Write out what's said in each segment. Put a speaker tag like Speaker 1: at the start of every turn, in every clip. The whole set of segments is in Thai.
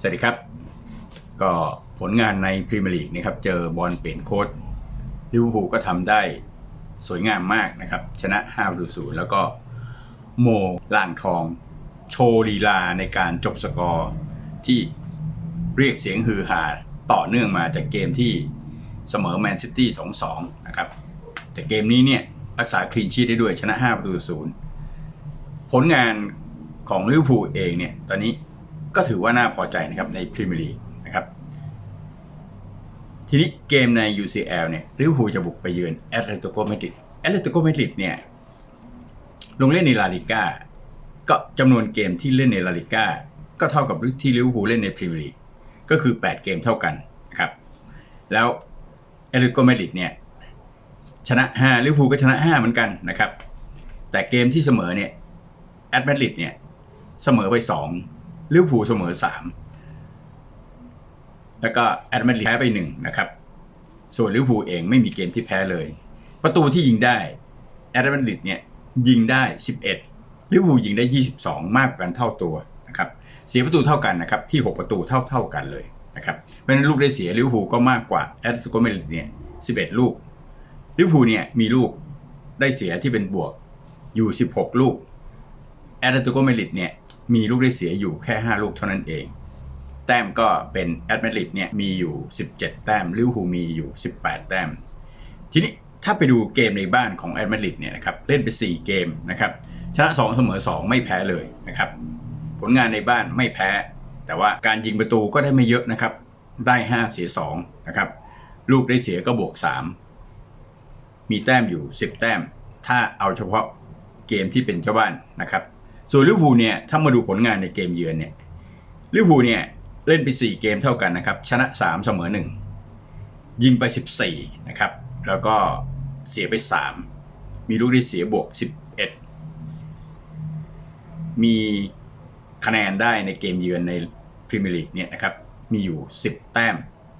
Speaker 1: สวัสดีครับ ก็ผลงานในพรีเมียร์ลีกนะครับ เจอบอลเปลี่ยนโค้ดลิเวอร์พูลก็ทำได้สวยงามมากนะครับ ชนะ5ประตูศูนย์แล้วก็โมล่างทอง โชว์ลีลาในการจบสกอร์ ที่เรียกเสียงฮือฮาต่อเนื่องมาจากเกมที่เสมอแมนซิตี้2-2 นะครับ แต่เกมนี้เนี่ยรักษาคลีนชีตได้ด้วยชนะ5ประตูศูนย์ผลงานของลิเวอร์พูลเองเนี่ย ตอนนี้ ก็ถือว่าน่าพอใจนะครับในพรีเมียร์ลีกนะครับ ทีนี้เกมใน UCL เนี่ยลิเวอร์พูลจะบุกไปเยือนแอตเลติโกมาดริดแอตเลติโกมาดริดเนี่ยลงเล่นในลาลิก้าก็จำนวนเกมที่เล่นในลาลิก้าก็เท่ากับที่ลิเวอร์พูลเล่นในพรีเมียร์ลีกก็คือ 8 เกมเท่ากันนะครับ แล้วแอตเลติโกมาดริดเนี่ยชนะ5ลิเวอร์พูลก็ชนะ 5 เหมือนกันนะครับ แต่เกมที่เสมอเนี่ยแอตมาดริดเนี่ยเสมอไป 2 ลิเวอร์พูลเสมอ3แล้วก็แอตมาดริดแพ้ไป1นะครับ ส่วนลิเวอร์พูลเองไม่มีเกมที่แพ้เลย ประตูที่ยิงได้แอตมาดริดเนี่ยยิงได้ 11ลิเวอร์พูลยิงได้ 22 มากกว่ากันเท่าตัวนะครับเสียประตูเท่ากันนะครับที่ 6 ประตูเท่าเท่ากันเลยนะครับเพราะฉะนั้นลูกได้เสียลิเวอร์พูลก็มากกว่าแอตเลติโกมาดริดเนี่ย11 ลูกลิเวอร์พูลเนี่ยมีลูกได้เสียที่เป็นบวกอยู่ 16 ลูกแอตเลติโกมาดริดเนี่ย มีลูกได้เสียอยู่แค่ 5 ลูกเท่านั้นเอง แต้มก็เป็นแอตมดริดเนี่ยมีอยู่ 17 แต้มลิวอร์พูมีอยู่ 18 แต้ม ทีนี้ถ้าไปดูเกมในบ้านของแอตมดริดเนี่ยนะครับเล่นไป 4 เกมนะครับชนะ 2 เสมอ 2 ไม่แพ้เลยนะครับผลงานในบ้านไม่แพ้ แต่ว่าการยิงประตูก็ได้ไม่เยอะนะครับ ได้ 5 เสีย2นะครับลูกได้เสียก็บวก 3 มีแต้มอยู่ 10 แต้ม ถ้าเอาเฉพาะเกมที่เป็นเจ้าบ้านนะครับ ส่วนลิเวอร์พูลเนี่ยถ้ามาดูผลงานในเกมเยือนเนี่ยลิเวอร์พูลเนี่ยเล่นไป 4 เกมเท่ากันนะครับ ชนะ 3 เสมอ 1 ยิงไป 14 นะครับ แล้วก็เสียไป 3 มีลูกได้เสียบวก 11 มีคะแนนได้ในเกมเยือนในพรีเมียร์ลีกเนี่ยนะครับมีอยู่ 10 แต้ม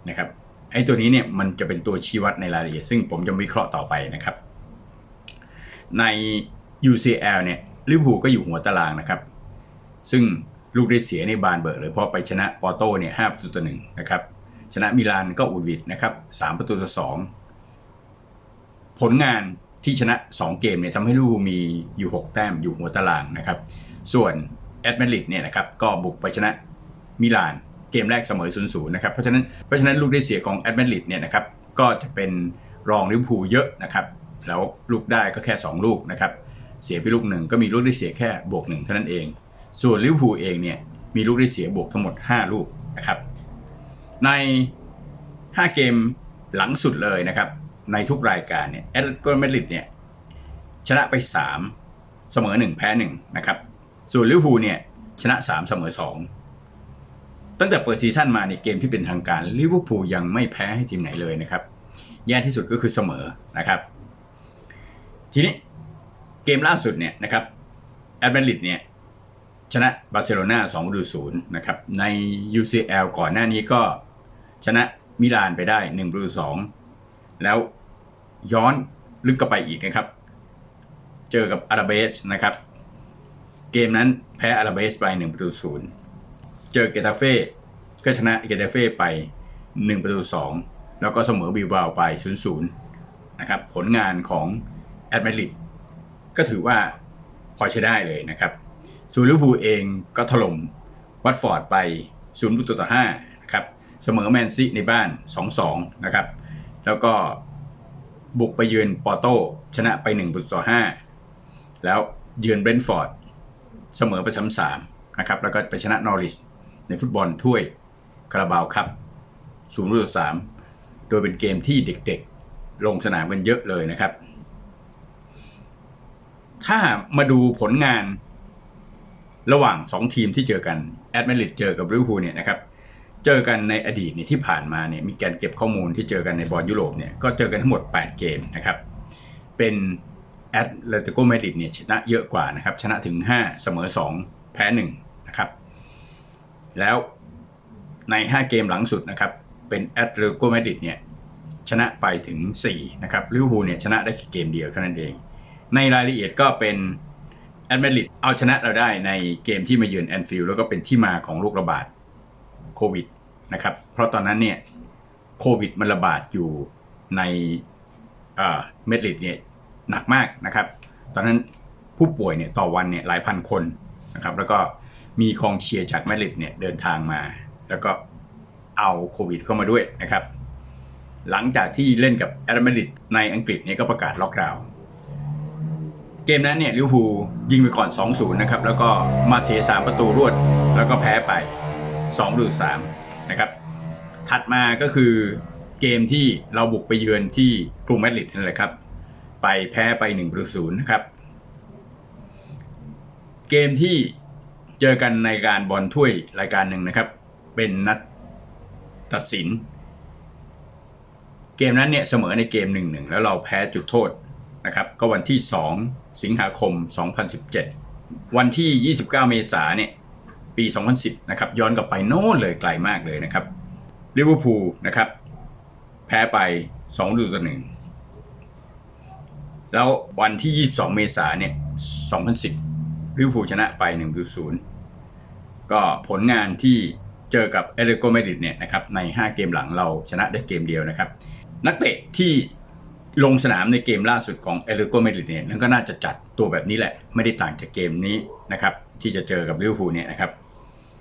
Speaker 1: นะครับไอ้ตัวนี้เนี่ยมันจะเป็นตัวชี้วัดในรายละเอียดซึ่งผมจะวิเคราะห์ต่อไปนะครับ ใน UCL เนี่ย ลิเวอร์พูลก็อยู่หัวตารางนะครับ ซึ่งลูกได้เสียในบานเบอร์เลยเพราะไปชนะปอร์โตเนี่ยห้าประตูต่อหนึ่งนะครับ ชนะมิลานก็อุดวิดนะครับสามประตูต่อสองผลงานที่ชนะ 2 เกมเนี่ยทำให้ลิเวอร์พูลมีอยู่ 6 แต้มอยู่หัวตารางนะครับ ส่วนแอตมาดริดเนี่ยนะครับก็บุกไปชนะมิลานเกมแรกเสมอ0ูนย์นะครับเพราะฉะนั้นเพราะฉะนั้นลูกได้เสียของแอตมาดริดเนี่ยนะครับก็จะเป็นรองลิเวอร์พูลเยอะนะครับ แล้วลูกได้ก็แค่ 2 ลูกนะครับ เสียไปลูกหนึ่งก็มีลูกได้เสียแค่บวกหนึ่งเท่านั้นเอง ส่วนลิเวอร์พูลเองเนี่ยมีลูกได้เสียบวกทั้งหมด 5 ลูกนะครับใน 5 เกมหลังสุดเลยนะครับในทุกรายการเนี่ยแอตเลติโกมาดริดเนี่ยชนะไป 3 เสมอ 1 แพ้ 1 นะครับ ส่วนลิเวอร์พูลเนี่ยชนะ 3 เสมอ 2 ตั้งแต่เปิดซีซั่นมาในเกมที่เป็นทางการลิเวอร์พูลยังไม่แพ้ให้ทีมไหนเลยนะครับ แย่ที่สุดก็คือเสมอนะครับ ทีนี้ เกมล่าสุดเนี่ยนะครับแอตมาดริดเนี่ยชนะบาร์เซโลนา2ประตูศูนย์นะครับใน UCL ก่อนหน้านี้ก็ชนะมิลานไปได้1ประตู2แล้วย้อนลึกก็ไปอีกนะครับ เจอกับอาราเบสนะครับ เกมนั้นแพ้อาราเบสไป1ประตูศูนย์เจอเกตาเฟ่ก็ชนะเกตาเฟ่ไป 1 ประตู2แล้วก็เสมอบิลบาวไป0-0นะครับผลงานของแอตมาดริด ก็ถือว่าพอใช้ได้เลยนะครับส่วนลิเวอร์พูลเองก็ถล่มวัตฟอร์ดไป0ประตูต่อ5นะครับเสมอแมนซีในบ้าน 2-2 นะครับ แล้วก็บุกไปเยือนปอร์โตชนะไป1ประตูต่อ 5 แล้วเยือนเบรนท์ฟอร์ดเสมอไป3-3นะครับ แล้วก็ไปชนะนอริสในฟุตบอลถ้วยคาราบาวครับ0ประตูต่อ3โดยเป็นเกมที่เด็กๆ ลงสนามกันเยอะเลยนะครับ ถ้ามาดูผลงานระหว่าง 2 ทีมที่เจอกันแอตมาดริดเจอกับลิเวอร์พูลเนี่ยนะครับเจอกันในอดีตเนี่ยที่ผ่านมาเนี่ยมีการเก็บข้อมูลที่เจอกันในบอลยุโรปเนี่ยก็เจอกันทั้งหมด 8 เกมนะครับเป็นแอตเลติโกมาดริดเนี่ยชนะเยอะกว่านะครับชนะถึง 5 เสมอ 2 แพ้1นะครับแล้วใน 5 เกมหลังสุดนะครับเป็นแอตเลติโกมาดริดเนี่ยชนะไปถึง4นะครับลิเวอร์พูลเนี่ยชนะได้แค่เกมเดียวเท่านั้นเอง ในรายละเอียดก็เป็นแอตมาดริดเอาชนะเราได้ในเกมที่มาเยือนแอนฟิลด์แล้วก็เป็นที่มาของลูกระบาดโควิดนะครับ เพราะตอนนั้นเนี่ยโควิดมันระบาดอยู่ในเอ่อเมดริดเนี่ยหนักมากนะครับ ตอนนั้นผู้ป่วยเนี่ยต่อวันเนี่ยหลายพันคนนะครับ แล้วก็มีกองเชียร์จากเมดริดเนี่ยเดินทางมา แล้วก็เอาโควิดเข้ามาด้วยนะครับ หลังจากที่เล่นกับแอตเลติกในอังกฤษเนี่ยก็ประกาศล็อกดาวน์ เกมนั้นเนี่ยลิเวอร์พูลยิงไปก่อน 2-0 นะครับ แล้วก็มาเสีย 3 ประตูรวด แล้วก็แพ้ไป2หรือ3นะครับ ถัดมาก็คือเกมที่เราบุกไปเยือนที่กรุงมาดริดนั่นแหละครับ ไปแพ้ไป1ประตู0นะครับ เกมที่เจอกันในการบอลถ้วยรายการหนึ่งนะครับ เป็นนัดตัดสิน เกมนั้นเนี่ยเสมอในเกม1-1แล้วเราแพ้จุดโทษ นะครับก็วันที่ 2 สิงหาคม 2017 วันที่ 29 เมษาเนี่ยปี 2010 นะครับย้อนกลับไปโน่นเลยไกลมากเลยนะครับลิเวอร์พูลนะครับแพ้ไป2ลูต่อหนึ่งแล้ววันที่ 22 เมษาเนี่ย 2010 ลิเวอร์พูลชนะไป1ลูก0ก็ผลงานที่เจอกับเอเลโกเมดิดเนี่ยนะครับใน 5 เกมหลังเราชนะได้เกมเดียวนะครับ นักเตะที่ ลงสนามในเกมล่าสุดของเอเลโกเมดริดเนี่ยนั่นก็น่าจะจัดตัวแบบนี้แหละ ไม่ได้ต่างจากเกมนี้นะครับ ที่จะเจอกับลิเวอร์พูลเนี่ยนะครับ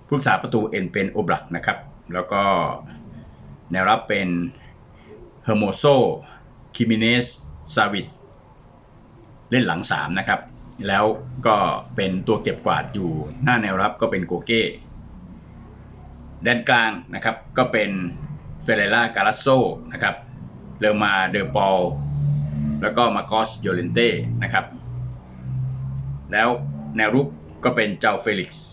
Speaker 1: ผู้รักษาประตูเอ็นเป็นโอบลักนะครับ แล้วก็แนวรับเป็นเฮอร์โมโซคิมิเนสซาวิดเล่นหลัง 3 นะครับ แล้วก็เป็นตัวเก็บกวาดอยู่หน้าแนวรับก็เป็นโกเก้แดนกลางนะครับก็เป็นเฟเรล่ากาลาโซนะครับเลอมาเดอปอล แล้วก็มาโกสโยเลนเต้นะครับ แล้วแนวรุกก็เป็นเจ้าเฟลิกซ์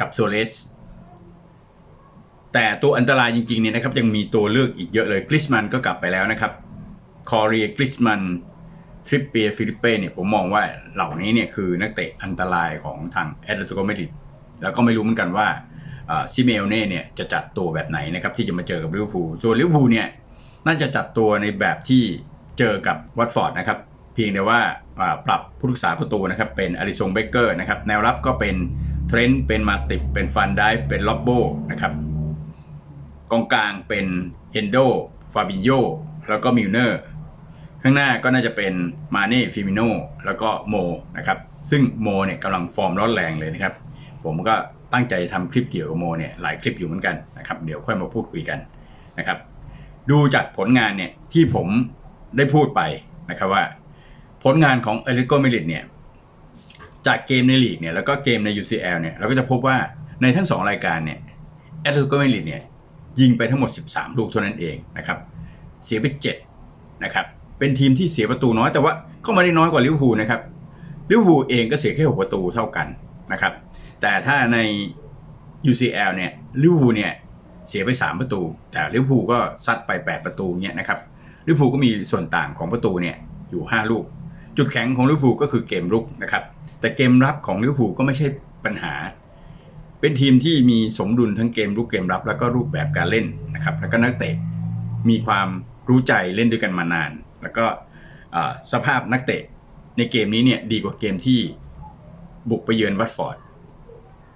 Speaker 1: กับโซเลสแต่ตัวอันตรายจริงๆเนี่ยนะครับยังมีตัวเลือกอีกเยอะเลยกริสมันก็กลับไปแล้วนะครับคอเรียกริสมันทริปเปียฟิลิปเป้เนี่ยผมมองว่าเหล่านี้เนี่ยคือนักเตะอันตรายของทางแอตเลติโกเมดริดแล้วก็ไม่รู้เหมือนกันว่าซิเมลเน่เนี่ยจะจัดตัวแบบไหนนะครับที่จะมาเจอกับลิเวอร์พูลส่วนลิเวอร์พูลเนี่ยน่าจะจัดตัวในแบบที่ เจอกับวัตฟอร์ดนะครับ เพียงแต่ว่าปรับผู้รักษาประตูนะครับ เป็นอลิซงเบเกอร์นะครับ แนวรับก็เป็นเทรนต์เป็นมาติบเป็นฟันไดเป็นล็อบโบนะครับกองกลางเป็นเฮนโดฟาบินโยแล้วก็มิลเนอร์ข้างหน้าก็น่าจะเป็นมาเน่ฟิมิโนแล้วก็โมนะครับ ซึ่งโมเนี่ยกำลังฟอร์มร้อนแรงเลยนะครับ ผมก็ตั้งใจทำคลิปเกี่ยวกับโมเนี่ยหลายคลิปอยู่เหมือนกันนะครับ เดี๋ยวค่อยมาพูดคุยกันนะครับ ดูจากผลงานเนี่ยที่ผม ได้พูดไปนะครับว่า ผลงานของเอลิโกเมลิดเนี่ยจากเกมในลีกเนี่ยแล้วก็เกมใน UCL เนี่ยเราก็จะพบว่าในทั้ง 2 รายการเนี่ยเอลิโกเมลิดเนี่ยยิงไปทั้งหมด 13 ลูกเท่านั้นเองนะครับเสียไป7นะครับเป็นทีมที่เสียประตูน้อยแต่ว่าก็ไม่ได้น้อยกว่าลิเวอร์พูลนะครับลิเวอร์พูลเองก็เสียแค่6ประตูเท่ากันนะครับแต่ถ้าใน UCL เนี่ยลิเวอร์พูลเนี่ยเสียไป 3 ประตู แต่ลิเวอร์พูลก็ซัดไป 8 ประตูเนี่ยนะครับ ลิเวอร์พูลก็มีส่วนต่างของประตูเนี่ยอยู่ 5 ลูก จุดแข็งของลิเวอร์พูลก็คือเกมรุกนะครับ แต่เกมรับของลิเวอร์พูลก็ไม่ใช่ปัญหา เป็นทีมที่มีสมดุลทั้งเกมรุกเกมรับ แล้วก็รูปแบบการเล่นนะครับแล้วก็นักเตะมีความรู้ใจเล่นด้วยกันมานาน แล้วก็สภาพนักเตะในเกมนี้เนี่ยดีกว่าเกมที่บุกไปเยือนวัตฟอร์ด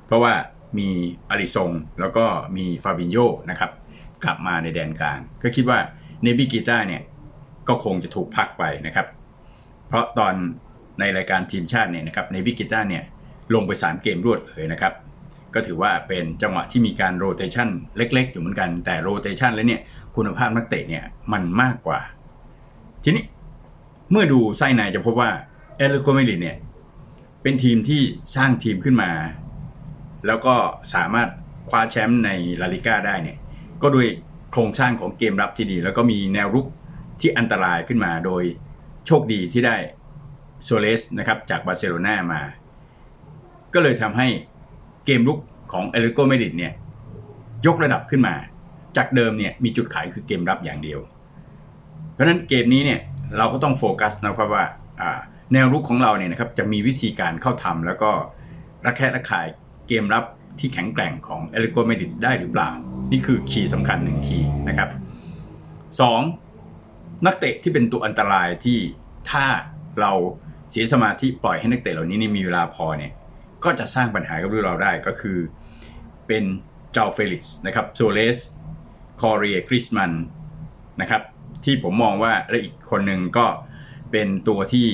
Speaker 1: เพราะว่ามีอาริซงแล้วก็มีฟาบินโยนะครับ กลับมาในแดนกลาง ก็คิดว่า นบิกิต้าเนี่ยก็คงจะถูกพักไปนะครับ เพราะตอนในรายการทีมชาติเนี่ยนะครับเนบิกิต้าเนี่ยลงไป 3 เกมรวดเลยนะครับ ก็ถือว่าเป็นจังหวะที่มีการโรเตชันเล็กๆ อยู่เหมือนกัน แต่โรเตชันแล้วเนี่ยคุณภาพนักเตะเนี่ยมันมากกว่า ทีนี้เมื่อดูไส้ในจะพบว่าเอลโกเมลิเนี่ยเป็นทีมที่สร้างทีมขึ้นมา แล้วก็สามารถคว้าแชมป์ในลาลิก้าได้เนี่ยก็ด้วย โครงสร้างของเกมรับที่ดี แล้วก็มีแนวรุกที่อันตรายขึ้นมาโดยโชคดีที่ได้โซเลสนะครับจากบาร์เซโลนามา ก็เลยทำให้เกมรุกของเอลิโกเมดิดเนี่ยยกระดับขึ้นมา จากเดิมเนี่ยมีจุดขายคือเกมรับอย่างเดียว เพราะฉะนั้นเกมนี้เนี่ยเราก็ต้องโฟกัสนะครับว่าแนวรุกของเราเนี่ยนะครับจะมีวิธีการเข้าทำแล้วก็ระแคะระคายเกมรับที่แข็งแกร่งของเอลิโกเมดิดได้หรือเปล่า นี่คือคีย์สำคัญหนึ่งคีย์นะครับ 2. นักเตะที่เป็นตัวอันตรายที่ถ้าเราเสียสมาธิปล่อยให้นักเตะเหล่านี้มีเวลาพอเนี่ยก็จะสร้างปัญหากับเราได้ก็คือ เป็นเจ้าเฟลิกซ์นะครับโซเลสคอเรียกริสมันนะครับที่ผมมองว่าและอีกคนหนึ่งก็เป็นตัวที่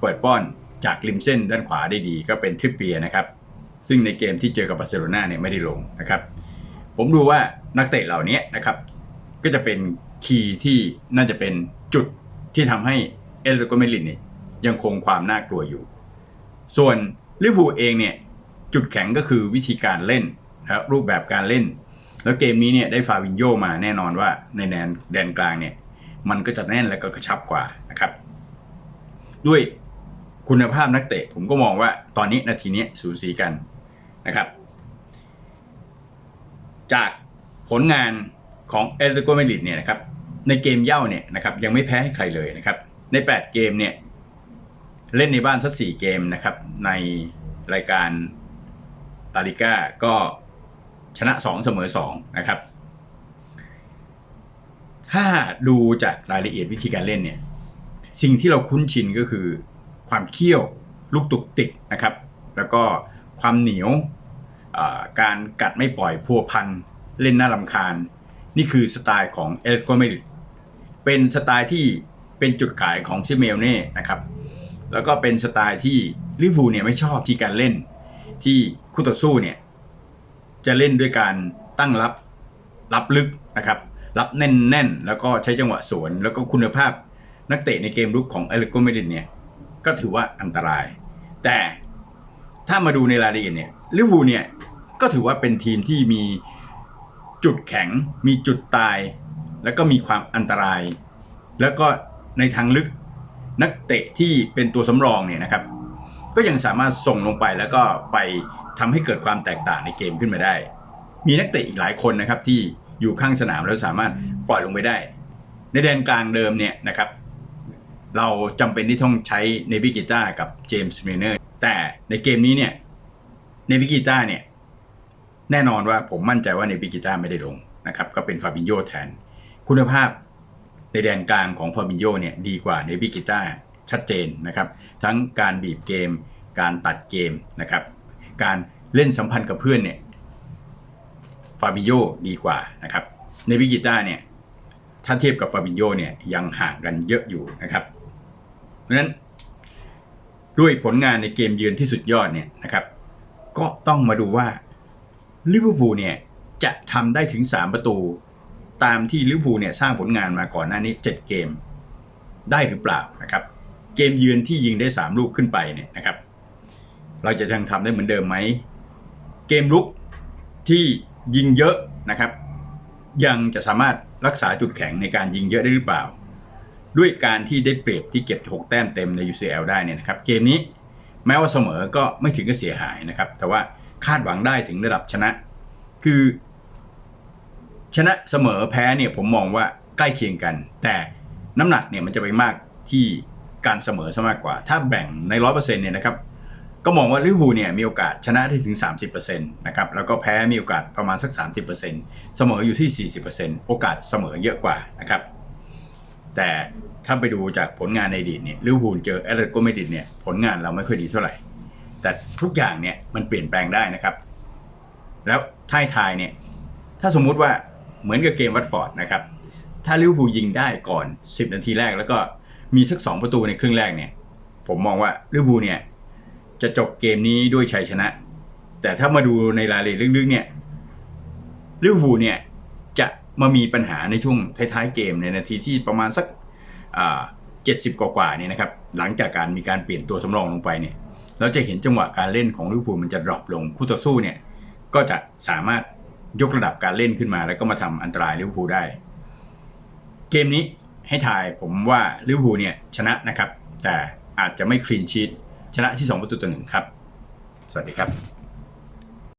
Speaker 1: เปิดป้อนจากริมเส้นด้านขวาได้ดี ก็เป็นทริปเปียนะครับ ซึ่งในเกมที่เจอกับบาร์เซโลนาเนี่ยไม่ได้ลงนะครับ ผมดูว่านักเตะเหล่านี้นะครับ ก็จะเป็นคีย์ที่น่าจะเป็นจุดที่ทำให้เอลโกเมลินเนี่ยยังคงความน่ากลัวอยู่ ส่วนลิเวอร์พูลเองเนี่ยจุดแข็งก็คือวิธีการเล่นนะครับรูปแบบการเล่น แล้วเกมนี้เนี่ยได้ฟาวินโยมาแน่นอนว่าในแดนแดนกลางเนี่ยมันก็จะแน่นและก็กระชับกว่านะครับ ด้วยคุณภาพนักเตะผมก็มองว่าตอนนี้นาทีนี้สูสีกันนะครับ จากผลงานของเอลโกเมลิดเนี่ยนะครับในเกมเย่าเนี่ยนะครับยังไม่แพ้ให้ใครเลยนะครับใน 8 เกมเนี่ยเล่นในบ้านสัก4เกมนะครับในรายการลาลิก้าก็ชนะ 2 เสมอ2นะครับ ถ้าดูจากรายละเอียดวิธีการเล่นเนี่ยสิ่งที่เราคุ้นชินก็คือ ความเขี้ยวลูกตุกติกนะครับ แล้วก็ความเหนียว การกัดไม่ปล่อยพัวพันเล่นน่ารำคาญ นี่คือสไตล์ของเอลโกเมดิเป็นสไตล์ที่เป็นจุดขายของซิเมลเน่นะครับแล้วก็เป็นสไตล์ที่ลิเวอร์พูเนี่ยไม่ชอบที่การเล่น ที่คู่ต่อสู้เนี่ยจะเล่นด้วยการตั้งรับรับลึกนะครับรับแน่นๆ แล้วก็ใช้จังหวะสวน แล้วก็คุณภาพนักเตะในเกมรุกของเอลโกเมดินเนี่ยก็ถือว่าอันตราย แต่ถ้ามาดูในรายละเอียดเนี่ยลิเวอร์พูเนี่ย ก็ถือว่าเป็นทีมที่มีจุดแข็ง มีจุดตาย แล้วก็มีความอันตราย แล้วก็ในทางลึกนักเตะที่เป็นตัวสำรองเนี่ยนะครับ ก็ยังสามารถส่งลงไปแล้วก็ไปทำให้เกิดความแตกต่างในเกมขึ้นมาได้ มีนักเตะอีกหลายคนนะครับที่อยู่ข้างสนามแล้วสามารถปล่อยลงไปได้ ในแดนกลางเดิมเนี่ยนะครับ เราจำเป็นที่ต้องใช้เนวิกิต้ากับเจมส์เมเนอร์แต่ในเกมนี้เนี่ยเนวิกิต้าเนี่ย แน่นอนว่าผมมั่นใจว่าเนวิกิต้าไม่ได้ลงนะครับก็เป็นฟาบินโยแทน คุณภาพในแดนกลางของฟาบินโยเนี่ยดีกว่าเนวิกิต้าชัดเจนนะครับทั้งการบีบเกม การตัดเกมนะครับการเล่นสัมพันธ์กับเพื่อนเนี่ยฟาบินโยดีกว่านะครับเนวิกิต้าเนี่ยถ้าเทียบกับฟาบินโยเนี่ยยังห่างกันเยอะอยู่นะครับ เพราะฉะนั้นด้วยผลงานในเกมเยือนที่สุดยอดเนี่ยนะครับ ก็ต้องมาดูว่า ลิเวอร์พูลเนี่ยจะทำได้ถึง 3 ประตู ตามที่ลิเวอร์พูลเนี่ยสร้างผลงานมาก่อนหน้านี้ 7 เกมได้หรือเปล่านะครับ เกมเยือนที่ยิงได้ 3 ลูกขึ้นไปเนี่ยนะครับ เราจะยังทำได้เหมือนเดิมไหม เกมลุกที่ยิงเยอะนะครับ ยังจะสามารถรักษาจุดแข็งในการยิงเยอะได้หรือเปล่า ด้วยการที่ได้เปรียบที่เก็บ 6 แต้มเต็มใน UCL ได้เนี่ยนะครับ เกมนี้แม้ว่าเสมอก็ไม่ถึงกับเสียหายนะครับ แต่ว่า คาดหวังได้ถึงระดับชนะ คือ ชนะเสมอแพ้เนี่ยผมมองว่าใกล้เคียงกัน แต่น้ำหนักเนี่ยมันจะไปมากที่การเสมอซะมากกว่า ถ้าแบ่งในร้อยเปอร์เซ็นต์เนี่ยนะครับ ก็มองว่าลิเวอร์พูลเนี่ยมีโอกาสชนะได้ถึง 30%นะครับ แล้วก็แพ้มีโอกาสประมาณสัก 30%เสมออยู่ที่ 40%โอกาสเสมอเยอะกว่านะครับ แต่ถ้าไปดูจากผลงานในอดีตเนี่ยลิเวอร์พูลเจอเอเลโกเมดิดเนี่ยผลงานเราไม่ค่อยดีเท่าไหร่ แต่ทุกอย่างเนี่ยมันเปลี่ยนแปลงได้นะครับ แล้วท้ายทายเนี่ย ถ้าสมมุติว่าเหมือนกับเกมวัตฟอร์ดนะครับ ถ้าลิเวอร์พูลยิงได้ก่อน 10 นาทีแรก แล้วก็มีสัก 2 ประตูในครึ่งแรกเนี่ย ผมมองว่าลิเวอร์พูลเนี่ย จะจบเกมนี้ด้วยชัยชนะ แต่ถ้ามาดูในรายละเอียดลึกๆเนี่ยลิเวอร์พูลเนี่ยจะมามีปัญหาในช่วงท้ายๆเกมในนาทีที่ประมาณสักเจ็ดสิบกว่าๆเนี่ยนะครับ หลังจากการมีการเปลี่ยนตัวสำรองลงไปเนี่ย เราจะเห็นจังหวะการเล่นของลิเวอร์พูลมันจะดรอปลงคู่ต่อสู้เนี่ยก็จะสามารถยกระดับการเล่นขึ้นมา แล้วก็มาทำอันตรายลิเวอร์พูลได้ เกมนี้ให้ทายผมว่าลิเวอร์พูลเนี่ยชนะนะครับ แต่อาจจะไม่คลีนชีตชนะที่ 2 ประตูต่อหนึ่งครับ สวัสดีครับ